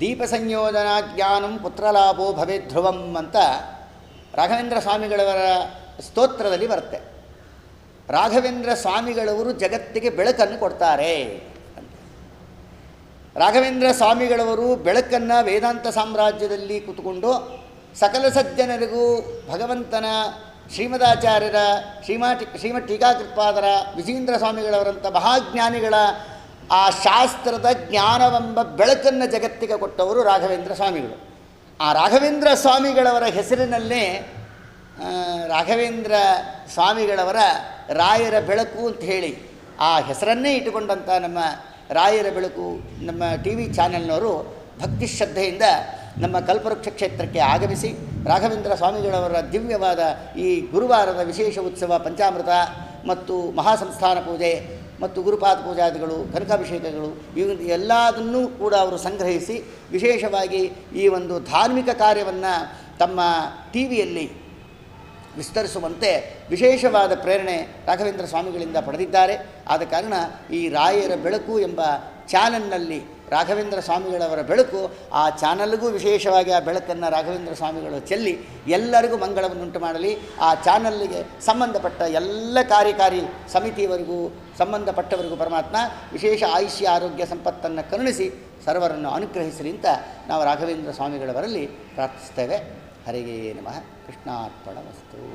ದೀಪ ಸಂಯೋಜನಾ ಜ್ಞಾನಂ ಪುತ್ರಲಾಭೋ ಭವೇ ಧ್ರುವಂ ಅಂತ ರಾಘವೇಂದ್ರ ಸ್ವಾಮಿಗಳವರ ಸ್ತೋತ್ರದಲ್ಲಿ ಬರುತ್ತೆ. ರಾಘವೇಂದ್ರ ಸ್ವಾಮಿಗಳವರು ಜಗತ್ತಿಗೆ ಬೆಳಕನ್ನು ಕೊಡ್ತಾರೆ ರಾಘವೇಂದ್ರ ಸ್ವಾಮಿಗಳವರು ಬೆಳಕನ್ನು ವೇದಾಂತ ಸಾಮ್ರಾಜ್ಯದಲ್ಲಿ ಕೂತ್ಕೊಂಡು ಸಕಲ ಸಜ್ಜನರಿಗೂ ಭಗವಂತನ ಶ್ರೀಮದಾಚಾರ್ಯರ ಶ್ರೀಮಾ ಶ್ರೀಮಠ್ ಟೀಕಾಕೃತ್ಪಾದರ ವಿಜೀಂದ್ರ ಸ್ವಾಮಿಗಳವರಂಥ ಮಹಾಜ್ಞಾನಿಗಳ ಆ ಶಾಸ್ತ್ರದ ಜ್ಞಾನವೆಂಬ ಬೆಳಕನ್ನು ಜಗತ್ತಿಗೆ ಕೊಟ್ಟವರು ರಾಘವೇಂದ್ರ ಸ್ವಾಮಿಗಳು. ಆ ರಾಘವೇಂದ್ರ ಸ್ವಾಮಿಗಳವರ ಹೆಸರಿನಲ್ಲೇ ರಾಘವೇಂದ್ರ ಸ್ವಾಮಿಗಳವರ ರಾಯರ ಬೆಳಕು ಅಂತ ಹೇಳಿ ಆ ಹೆಸರನ್ನೇ ಇಟ್ಟುಕೊಂಡಂಥ ನಮ್ಮ ರಾಯರ ಬೆಳಕು ನಮ್ಮ ಟಿ ವಿ ಚಾನೆಲ್ನವರು ಭಕ್ತಿ ಶ್ರದ್ಧೆಯಿಂದ ನಮ್ಮ ಕಲ್ಪವೃಕ್ಷ ಕ್ಷೇತ್ರಕ್ಕೆ ಆಗಮಿಸಿ ರಾಘವೇಂದ್ರ ಸ್ವಾಮಿಗಳವರ ದಿವ್ಯವಾದ ಈ ಗುರುವಾರದ ವಿಶೇಷ ಉತ್ಸವ ಪಂಚಾಮೃತ ಮತ್ತು ಮಹಾಸಂಸ್ಥಾನ ಪೂಜೆ ಮತ್ತು ಗುರುಪಾದ ಪೂಜಾದಿಗಳು ಕನಕಾಭಿಷೇಕಗಳು ಇವು ಎಲ್ಲದನ್ನೂ ಕೂಡ ಅವರು ಸಂಗ್ರಹಿಸಿ ವಿಶೇಷವಾಗಿ ಈ ಒಂದು ಧಾರ್ಮಿಕ ಕಾರ್ಯವನ್ನು ತಮ್ಮ ಟಿ ವಿಯಲ್ಲಿ ವಿಸ್ತರಿಸುವಂತೆ ವಿಶೇಷವಾದ ಪ್ರೇರಣೆ ರಾಘವೇಂದ್ರ ಸ್ವಾಮಿಗಳಿಂದ ಪಡೆದಿದ್ದಾರೆ. ಆದ ಕಾರಣ ಈ ರಾಯರ ಬೆಳಕು ಎಂಬ ಚಾನಲ್ನಲ್ಲಿ ರಾಘವೇಂದ್ರ ಸ್ವಾಮಿಗಳವರ ಬೆಳಕು, ಆ ಚಾನಲ್ಗೂ ವಿಶೇಷವಾಗಿ ಆ ಬೆಳಕನ್ನು ರಾಘವೇಂದ್ರ ಸ್ವಾಮಿಗಳು ಚೆಲ್ಲಿ ಎಲ್ಲರಿಗೂ ಮಂಗಳವನ್ನುಂಟು ಮಾಡಲಿ. ಆ ಚಾನಲ್ಗೆ ಸಂಬಂಧಪಟ್ಟ ಎಲ್ಲ ಕಾರ್ಯಕಾರಿ ಸಮಿತಿಯವರೆಗೂ ಸಂಬಂಧಪಟ್ಟವರಿಗೂ ಪರಮಾತ್ಮ ವಿಶೇಷ ಆಯುಷ್ಯ ಆರೋಗ್ಯ ಸಂಪತ್ತನ್ನು ಕರುಣಿಸಿ, ಸರ್ವರನ್ನು ಅನುಗ್ರಹಿಸಲಿ ಅಂತ ನಾವು ರಾಘವೇಂದ್ರ ಸ್ವಾಮಿಗಳವರಲ್ಲಿ ಪ್ರಾರ್ಥಿಸ್ತೇವೆ ஹரியே நம கிருஷ்ணார்ப்பண வஸ்து